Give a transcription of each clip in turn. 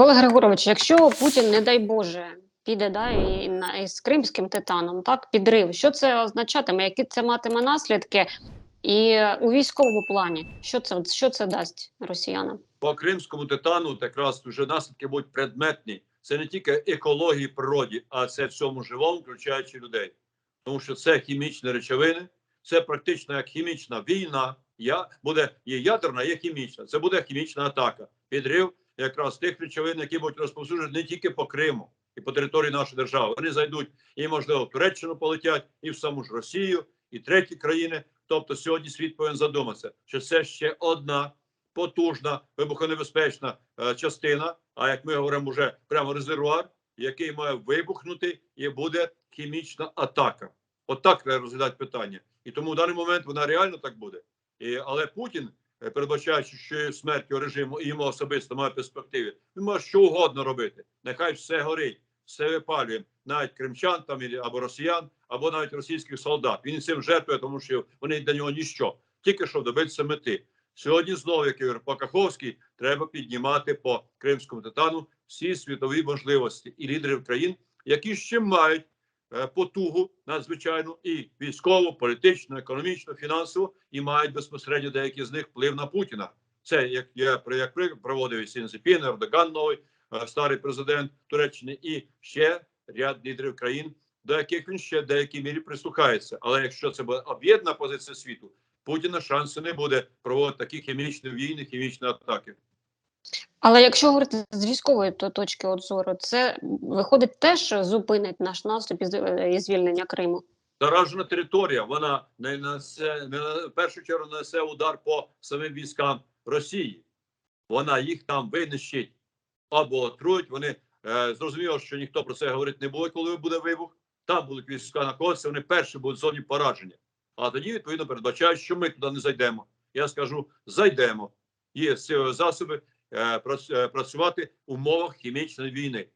Олег Григорович, якщо Путін, не дай Боже, піде да, і, на- і з кримським титаном, так, підрив, що це означатиме, які це матиме наслідки? І у військовому плані, що це, що це дасть росіянам? по кримському титану от якраз вже наслідки будуть предметні. Це не тільки екології природі, а це всьому живому, включаючи людей. Тому що це хімічні речовини, це практично як хімічна війна. Я буде є ядерна, є хімічна. Це буде хімічна атака. Підрив якраз тих речовин, які будуть розповсюджені не тільки по Криму і по території нашої держави. Вони зайдуть і, можливо, в Туреччину полетять, і в саму ж Росію, і треті країни. Тобто сьогодні світ повинен задуматися, що це ще одна потужна вибухонебезпечна е, частина. А як ми говоримо, вже прямо резервуар, який має вибухнути, і буде хімічна атака. Отак треба розглядати питання. І тому в даний момент вона реально так буде. І, але Путін, передбачаючи, що його режиму і йому особисто має перспективи, він може що угодно робити. Нехай все горить, все випалює, навіть кримчан там або росіян, або навіть російських солдат. Він цим жертвує, тому що вони для нього ніщо, тільки щоб добитися мети. Сьогодні знову, як і говорив по Каховській, треба піднімати по кримському титану всі світові можливості і лідерів країн, які ще мають е, потугу надзвичайну і військову, політичну, економічну, фінансову, і мають безпосередньо деякі з них вплив на Путіна. Це як я як проводив Сінзепін, Ердоган новий, е, старий президент Туреччини, і ще ряд лідерів країн, до яких він ще в деякій мірі прислухається. Але якщо це буде об'єднана позиція світу, Путіна шансу не буде проводити такі хімічні війни, хімічні атаки. Але якщо говорити з військової то- точки от зору, це виходить теж зупинить наш наступ і е, звільнення Криму. Заражена територія, вона не несе не на в першу чергу несе удар по самим військам Росії. Вона їх там винищить або отрують. Вони е, зрозуміло, що ніхто про це говорити не буде, коли буде вибух. Там будуть війська знаходитися, вони перші будуть в зоні пораження. А тоді відповідно передбачають, що ми туди не зайдемо. Я скажу, зайдемо. Є засоби е, е, працювати в умовах хімічної війни.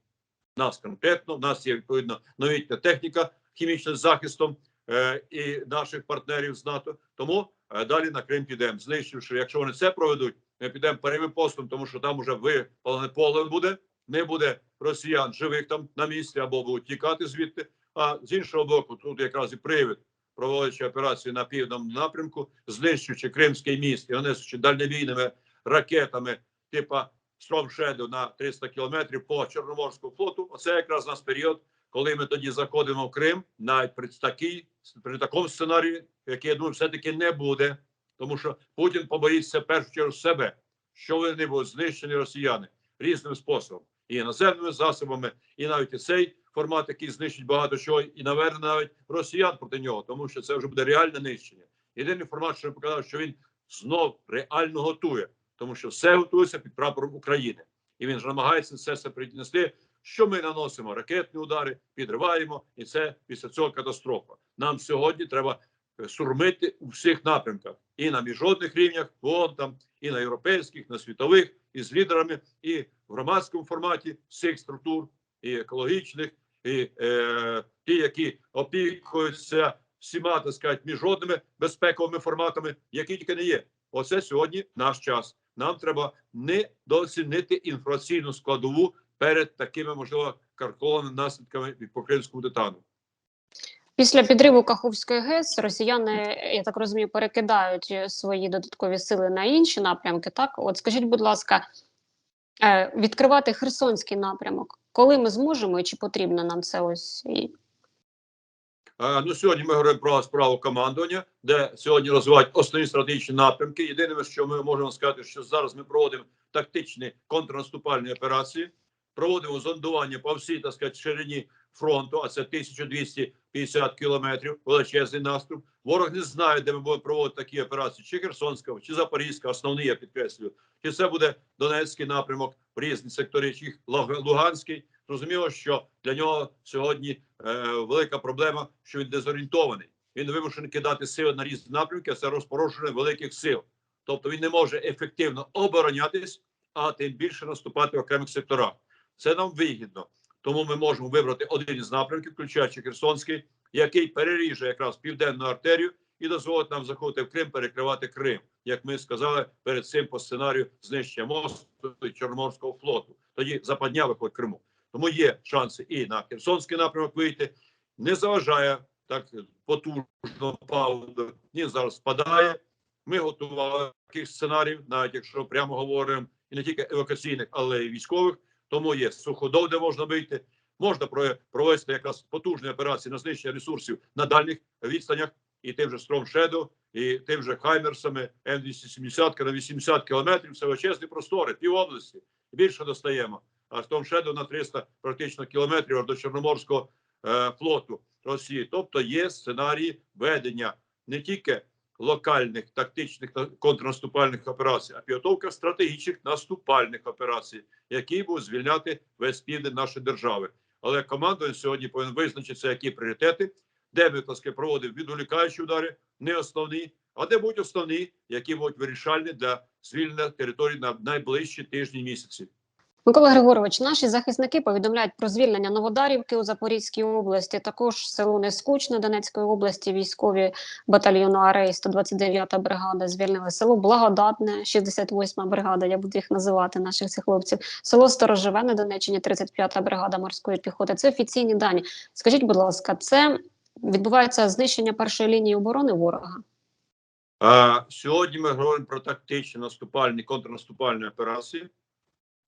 Нас конкретно, в нас є відповідно новітня техніка хімічним захистом е, і наших партнерів з НАТО. Тому е, далі на Крим підемо, знищивши. Якщо вони це проведуть, ми підемо першим постом, тому що там уже випалене поле буде. Не буде росіян живих там на місці або будуть тікати звідти. А з іншого боку, тут якраз і привід, проводячи операцію на південному напрямку, знищуючи Кримський міст і нанесучи дальнобійними ракетами, типа Storm Shadow на 300 кілометрів по Чорноморському флоту. Оце якраз нас період, коли ми тоді заходимо в Крим, навіть при такій при такому сценарії, який я думаю, все-таки не буде, тому що Путін побоїться першу чергу себе, що вони будуть знищені росіяни різним способом, і іноземними засобами, і навіть і цей формат, який знищить багато чого, і наверне навіть росіян проти нього, тому що це вже буде реальне нищення. Єдиний формат, що він показав, що він знов реально готує, тому що все готується під прапором України, і він ж намагається все принести. Що ми наносимо ракетні удари, підриваємо, і це після цього катастрофа. Нам сьогодні треба е, сурмити у всіх напрямках, і на міжнародних рівнях, вон там, і на європейських, на світових, і з лідерами, і в громадському форматі всіх структур, і екологічних, і е, ті, які опікуються всіма так сказати, міжнародними безпековими форматами, які тільки не є. Оце сьогодні наш час. Нам треба недооцінити інформаційну складову перед такими можливо карколовими наслідками від по кримському титану. Після підриву Каховської ГЕС росіяни, я так розумію, перекидають е, свої додаткові сили на інші напрямки. Так, от скажіть, будь ласка, е, відкривати Херсонський напрямок, коли ми зможемо і чи потрібно нам це ось Ну, сьогодні ми говоримо про справу командування, де сьогодні розвивають основні стратегічні напрямки. Єдине, що ми можемо сказати, що зараз ми проводимо тактичні контрнаступальні операції, проводимо зондування по всій так сказати, ширині фронту, а це 1250 кілометрів, величезний наступ. Ворог не знає, де ми будемо проводити такі операції, чи Херсонська, чи Запорізька, основний я підкреслюю, чи це буде Донецький напрямок в різні сектори, чи Луг- Луганський. Зрозуміло, що для нього сьогодні е, велика проблема, що він дезорієнтований. Він вимушений кидати сили на різні напрямки, а це розпорошення великих сил. Тобто він не може ефективно оборонятись, а тим більше наступати в окремих секторах. Це нам вигідно. Тому ми можемо вибрати один із напрямків, включаючи Херсонський, який переріже якраз південну артерію і дозволить нам заходити в Крим, перекривати Крим, як ми сказали перед цим по сценарію знищення мосту і Чорноморського флоту. тоді западня виходить Криму. Тому є шанси і на Херсонський напрямок вийти. Не заважає так потужно паузу. Ні, зараз спадає. Ми готували таких сценаріїв, навіть якщо прямо говоримо, і не тільки евакуаційних, але й військових. Тому є суходол, де можна вийти. Можна провести якраз потужні операції на знищення ресурсів на дальніх відстанях, і тим же Shadow, і тим же Хаймерсами М270 на 80 кілометрів. Це величезні простори, пів області. Більше достаємо. А Storm Shadow на 300 практично кілометрів аж до Чорноморського е, флоту Росії. Тобто є сценарії ведення не тільки локальних тактичних та контрнаступальних операцій, а підготовка стратегічних наступальних операцій, які будуть звільняти весь південь нашої держави. Але командування сьогодні повинен визначитися, які пріоритети, де викласки проводив відволікаючі удари, не основні, а де будуть основні, які будуть вирішальні для звільнення території на найближчі тижні місяці. Микола Григорович, наші захисники повідомляють про звільнення Новодарівки у Запорізькій області. Також село Нескучне Донецької області. Військові батальйону Арей 129-та бригада звільнили село Благодатне, 68-ма бригада. Я буду їх називати наших цих хлопців. Село Сторожеве на Донеччині, 35-та бригада морської піхоти. Це офіційні дані. Скажіть, будь ласка, це відбувається знищення першої лінії оборони ворога? А, сьогодні ми говоримо про тактичні наступальні контрнаступальні операції.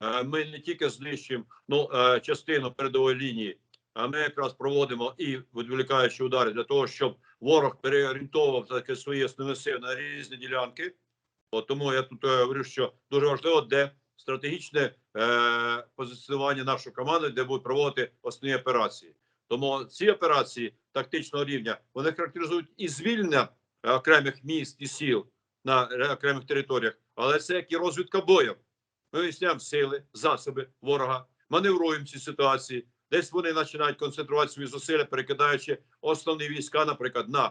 Е, Ми не тільки знищуємо ну, е, частину передової лінії, а ми якраз проводимо і відволікаючі удари для того, щоб ворог переорієнтовував таки свої основні сили на різні ділянки. От тому я тут е, говорю, що дуже важливо, де стратегічне е, позиціонування нашої команди, де будуть проводити основні операції. Тому ці операції тактичного рівня вони характеризують і звільнення окремих міст і сіл на окремих територіях, але це як і розвідка бою. Ми сили, засоби ворога, маневруємо ці ситуації. Десь вони починають концентрувати свої зусилля, перекидаючи основні війська, наприклад, на е,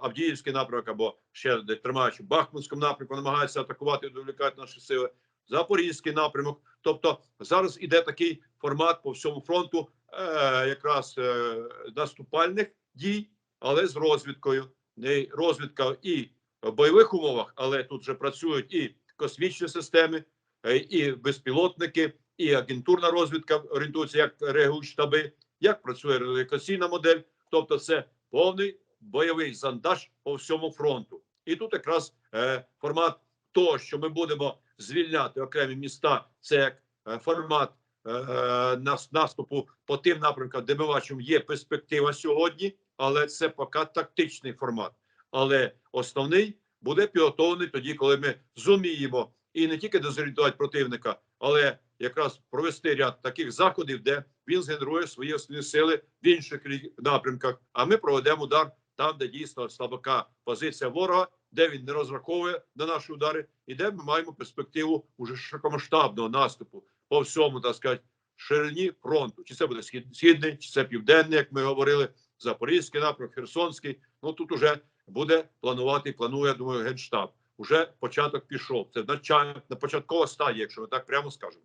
Авдіївський напрямок або ще де тримаючи Бахмутському напрямку, намагаються атакувати, відволікати наші сили. Запорізький напрямок. Тобто зараз іде такий формат по всьому фронту, е, якраз е, наступальних дій, але з розвідкою. Не розвідка і в бойових умовах, але тут вже працюють і космічні системи, і безпілотники, і агентурна розвідка орієнтується, як реагують штаби, як працює радіокаційна модель. Тобто, це повний бойовий зандаж по всьому фронту. І тут якраз е, формат того, що ми будемо звільняти окремі міста, це як е, формат е, наступу по тим напрямкам, де ми бачимо, є перспектива сьогодні, але це поки тактичний формат. Але основний буде підготовлений тоді, коли ми зуміємо і не тільки дезорієнтувати противника, але якраз провести ряд таких заходів, де він згенерує свої основні сили в інших напрямках. А ми проведемо удар там, де дійсно слабака позиція ворога, де він не розраховує на наші удари, і де ми маємо перспективу уже широкомасштабного наступу по всьому, так сказати, ширині фронту. Чи це буде схід, східний, чи це південний, як ми говорили, Запорізький напрямок, Херсонський. Ну тут уже буде планувати, планує, я думаю, генштаб. Уже початок пішов. Це начальна на початкова стадія, якщо ми так прямо скажемо.